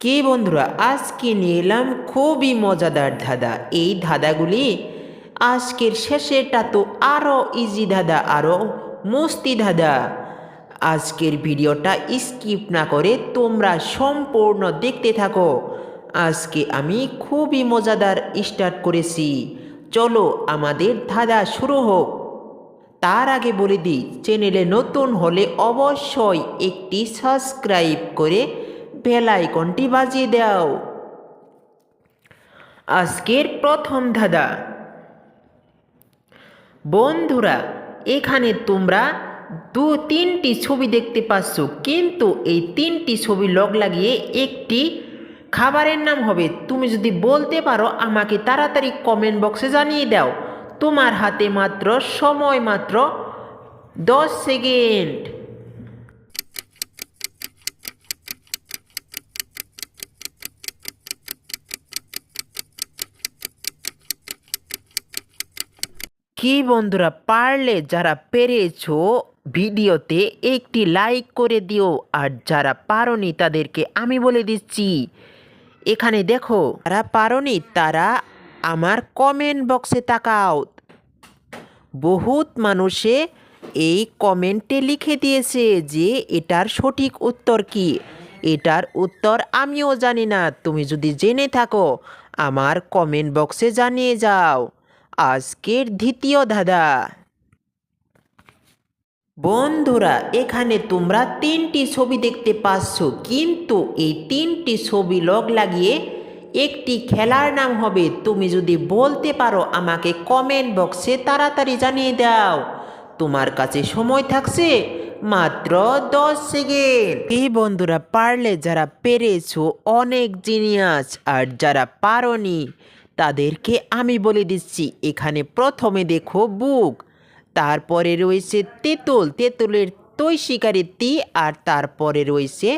কে বন্ধুরা, আজকে নিয়ে এলাম খুবই মজাদার ধাঁধা। এই ধাঁধাগুলি আজকের শেষেরটা তো আরও ইজি ধাঁধা আরও মস্তি ধাঁধা। আজকের ভিডিওটা স্কিপ না করে তোমরা সম্পূর্ণ দেখতে থাকো। আজকে আমি খুবই মজাদার স্টার্ট করেছি। চলো আমাদের ধাঁধা শুরু হোক। তার আগে বলে দিই চ্যানেলে নতুন হলে অবশ্যই একটি সাবস্ক্রাইব করে বেল আইকনটি বাজিয়ে দাও। আজকের প্রথম ধাঁধা। বন্ধুরা, এখানে তোমরা দু তিনটি ছবি দেখতে পাচ্ছ, কিন্তু এই তিনটি ছবি লগ লাগিয়ে একটি খাবারের নাম হবে। তুমি যদি বলতে পারো, আমাকে তাড়াতাড়ি কমেন্ট বক্সে জানিয়ে দাও। তোমার হাতে মাত্র সময় মাত্র দশ সেকেন্ড কি বন্ধুরা, পারলে যারা পেরেছ ভিডিওতে একটি লাইক করে দিও, আর যারা পারোনি তাদেরকে আমি বলে দিচ্ছি, এখানে দেখো, যারা পারোনি তারা আমার কমেন্ট বক্সে তাকাও। বহুত মানুষে এই কমেন্টে লিখে দিয়েছে যে এটার সঠিক উত্তর কি? এটার উত্তর আমিও জানি না, তুমি যদি জেনে থাকো, আমার কমেন্ট বক্সে জানিয়ে যাও। আজকের দ্বিতীয় ধাঁধা। বন্ধুরা, এখানে তোমরা তিনটি ছবি দেখতে পাচ্ছ, কিন্তু এই তিনটি ছবি লগ লাগিয়ে একটি খেলার নাম হবে। তুমি যদি বলতে পারো আমাকে কমেন্ট বক্সে তাড়াতাড়ি জানিয়ে দাও। তোমার কাছে সময় থাকছে মাত্র দশ সেকেন্ড। এই বন্ধুরা, পারলে যারা পেরেছ অনেক জিনিয়াস আর যারা পারোনি তাদেরকে আমি বলে দিচ্ছি, এখানে প্রথমে দেখো বুক, তারপরে রয়েছে তেঁতুল, তেঁতুলের তৈ শিকারিতি আর তারপরে রয়েছে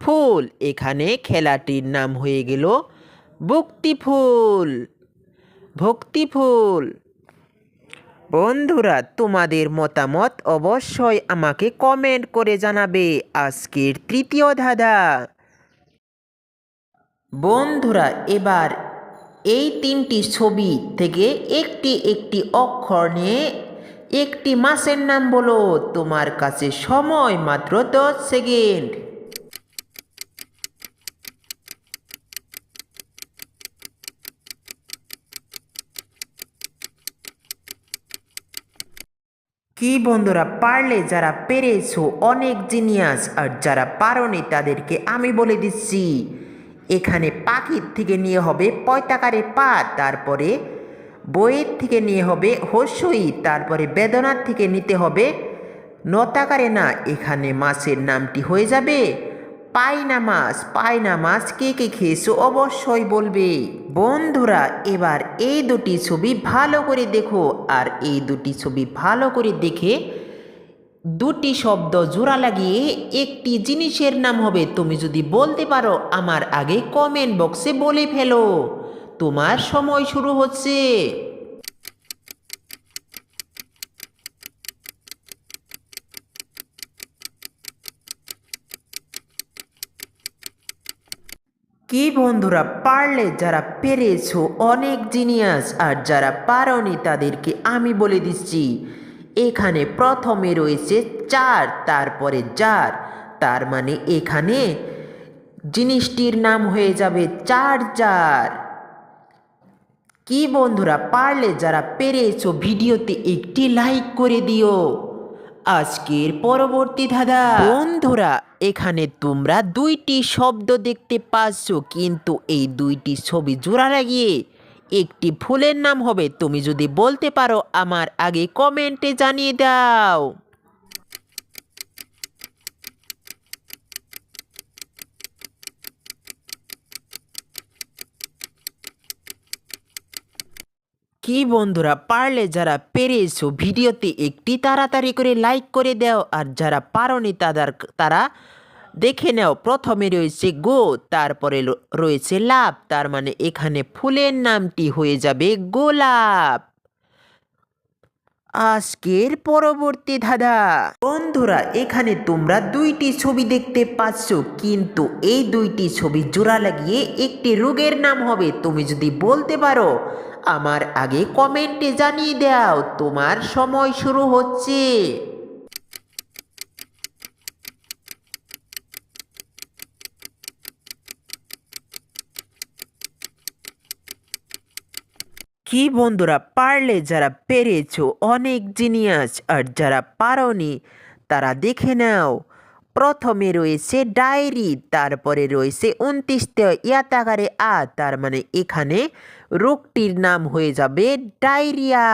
ফুল। এখানে খেলাটির নাম হয়ে গেল ভক্তি ফুল ভক্তি ফুল। বন্ধুরা, তোমাদের মতামত অবশ্যই আমাকে কমেন্ট করে জানাবে আজকের তৃতীয় ধাঁধা। বন্ধুরা, এবার এই তিনটি ছবি থেকে একটি একটি অক্ষর নিয়ে একটি মাসের নাম বলো। তোমার কাছে সময় মাত্র দশ সেকেন্ড। কি বন্ধুরা, পারলে যারা পেরেছ অনেক জিনিয়াস, আর যারা পারোনি তাদেরকে আমি বলে দিচ্ছি এখানে পাখির থেকে নিয়ে হবে পয়তাকারে পা, তারপরে বইয়ের থেকে নিয়ে হবে হস্যই, তারপরে বেদনার থেকে নিতে হবে নতাকারে না, এখানে মাছের নামটি হয়ে যাবে পাইনা মাছ। পাইনা মাছ কে কে খেয়েছো অবশ্যই বলবে। বন্ধুরা, এবার এই দুটি ছবি ভালো করে দেখো, আর এই দুটি ছবি ভালো করে দেখে দুটি শব্দ জোড়া লাগিয়ে একটি জিনিসের নাম হবে, তুমি যদি বলতে পারো, আমার আগে কমেন্ট বক্সে বলে ফেলো। তোমার সময় শুরু হচ্ছে। কি বন্ধুরা, পারলে যারা পেরেছ অনেক জিনিয়াস, আর যারা পারোনি তাদেরকে আমি বলে দিচ্ছি। এখানে প্রথমে রয়েছে চার, তারপরে যার তার মানে এখানে জিনিসটির নাম হয়ে যাবে চার যার কি বন্ধুরা, পারলে যারা পেরেছ ভিডিওতে একটি লাইক করে দিও। আজকের পরবর্তী ধাঁধা। বন্ধুরা, এখানে তোমরা দুইটি শব্দ দেখতে পাচ্ছ, কিন্তু এই দুইটি ছবি জোড়া লাগিয়ে একটি ফুলের নাম হবে, তুমি যদি বলতে পারো আমার আগে কমেন্টে জানিয়ে দাও। কি বন্ধুরা, পারলে যারা পেরেছ ভিডিওতে একটি তাড়াতাড়ি করে লাইক করে দাও, আর যারা পারোনি তাদের তারা দেখে নাও, প্রথমে রয়েছে গো, তারপরে রয়েছে লাভ। তার মানে এখানে ফুলের নামটি হয়ে যাবে গোলাপ। আজকের পরবর্তী ধাঁধা। বন্ধুরা, এখানে তোমরা দুইটি ছবি দেখতে পাচ্ছ, কিন্তু এই দুইটি ছবি জোড়া লাগিয়ে একটি রোগের নাম হবে, তুমি যদি বলতে পারো। আমার আগে কমেন্টে জানিয়ে দাও, তোমার সময় শুরু হচ্ছে। কি বন্ধুরা, পারলে যারা পেরেছ অনেক জিনিয়াস আর যারা পারোনি, তারা দেখে নাও। প্রথমে রয়েছে ডায়েরি, তারপরে রয়েছে উনত্রিশটা ইয়াতাকারে আ, তার মানে এখানে রোগটির নাম হয়ে যাবে ডায়রিয়া।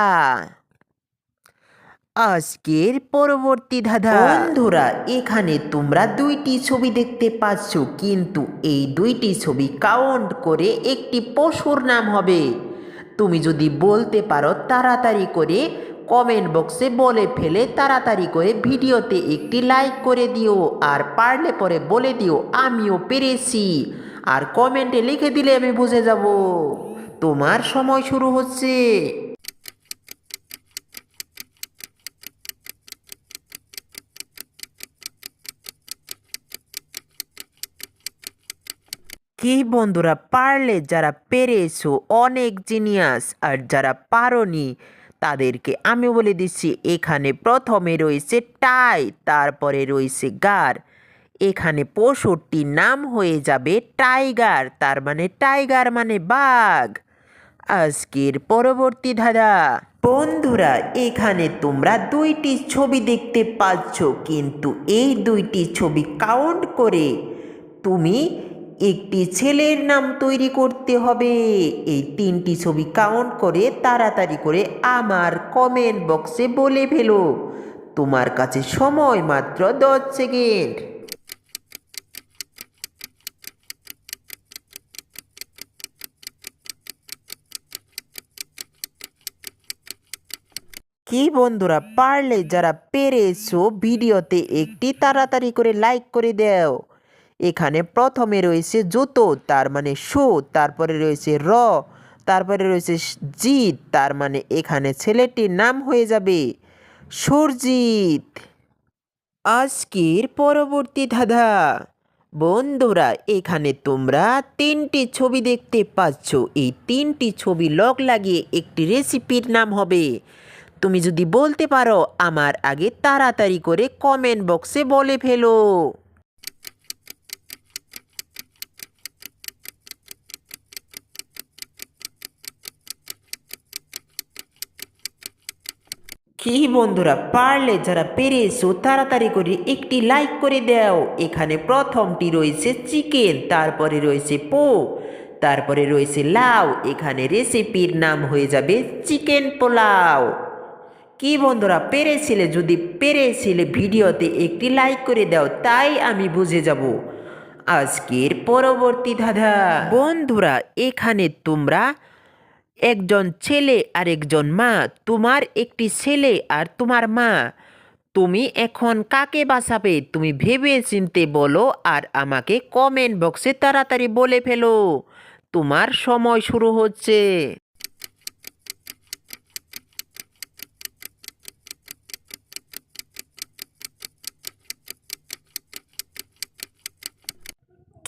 আজকের পরবর্তী ধাঁধা। বন্ধুরা, এখানে তোমরা দুইটি ছবি দেখতে পাচ্ছ, কিন্তু এই দুইটি ছবি কাউন্ট করে একটি পশুর নাম হবে। তুমি যদি বলতে পারো তাড়াতাড়ি করে কমেন্ট বক্সে বলে ফেলে তাড়াতাড়ি করে ভিডিওতে একটি লাইক করে দিও, আর পারলে পরে বলে দিও, আমিও পেরেছি। আর কমেন্টে লিখে দিলে আমি বুঝে যাব। তোমার সময় শুরু হচ্ছে। কি বন্ধুরা পারলে যারা পেরেছ, অনেক জিনিয়াস আর যারা পারোনি, তাদেরকে আমি বলে দিচ্ছি, এখানে প্রথমে রয়েছে টাই, তারপরে রয়েছে গার। এখানে পশুটির নাম হয়ে যাবে টাইগার, তার মানে টাইগার মানে বাঘ। আজকের পরবর্তী ধাঁধা। বন্ধুরা, এখানে তোমরা দুইটি ছবি দেখতে পাচ্ছ, কিন্তু এই দুইটি ছবি কাউন্ট করে তুমি একটি ছেলের নাম তৈরি করতে হবে। এই তিনটি ছবি কাউন্ট করে তাড়াতাড়ি করে আমার কমেন্ট বক্সে বলে ফেলো। তোমার কাছে সময় মাত্র দশ সেকেন্ড কি বন্ধুরা, পারলে যারা পেরেছ ভিডিওতে একটি তাড়াতাড়ি করে লাইক করে দাও। এখানে প্রথমে রয়েছে জুতো, তার মানে শো, তারপরে রয়েছে র, তারপরে রয়েছে জিৎ তার মানে এখানে ছেলেটির নাম হয়ে যাবে সুরজিৎ। আজকের পরবর্তী ধাঁধা। বন্ধুরা, এখানে তোমরা তিনটি ছবি দেখতে পাচ্ছ। এই তিনটি ছবি লগ লাগিয়ে একটি রেসিপির নাম হবে। তুমি যদি বলতে পারো, আমার আগে তাড়াতাড়ি করে কমেন্ট বক্সে বলে ফেলো। কি বন্ধুরা, পারলে যারা পেরেছ তাড়াতাড়ি করে একটি লাইক করে দাও। এখানে প্রথমটি রয়েছে চিকেন তারপরে রয়েছে পো তারপরে রয়েছে লাউ। এখানে রেসিপির নাম হয়ে যাবে চিকেন পোলাও। কি বন্ধুরা, পেরেছিলে? যদি পেরেছিলে ভিডিওতে একটি লাইক করে দাও, তাই আমি বুঝে যাব। আজকের পরবর্তী ধাঁধা। বন্ধুরা, এখানে তোমরা একজন ছেলে আর একজন মা, তোমার একটি ছেলে আর তোমার মা। তুমি এখন কাকে বাঁচাবে, তুমি ভেবে চিনতে বলো আর আমাকে কমেন্ট বক্সে তাড়াতাড়ি বলে ফেলো। তোমার সময় শুরু হচ্ছে।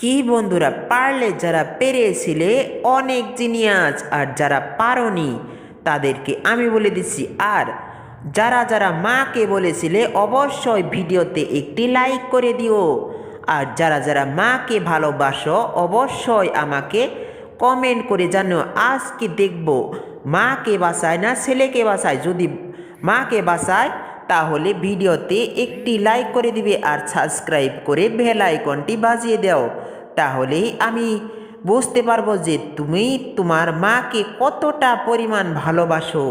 কি বন্ধুরা, পারলে যারা পেরেছিলে অনেক জিনিয়াস আর যারা পারোনি তাদেরকে আমি বলে দিচ্ছি, আর যারা যারা মাকে বলেছিলে অবশ্যই ভিডিওতে একটি লাইক করে দিও, আর যারা যারা মাকে ভালোবাসো অবশ্যই আমাকে কমেন্ট করে জানো আজকে দেখব, মাকে বাসায় না ছেলেকে বাসায়? যদি মাকে বাসায়, তাহলে ভিডিওতে একটি লাইক করে দিবে, আর সাবস্ক্রাইব করে বেল আইকনটি বাজিয়ে দাও। তাহলেই আমি বুঝতে পারব যে তুমি তোমার মাকে কতটা পরিমাণ ভালোবাসো।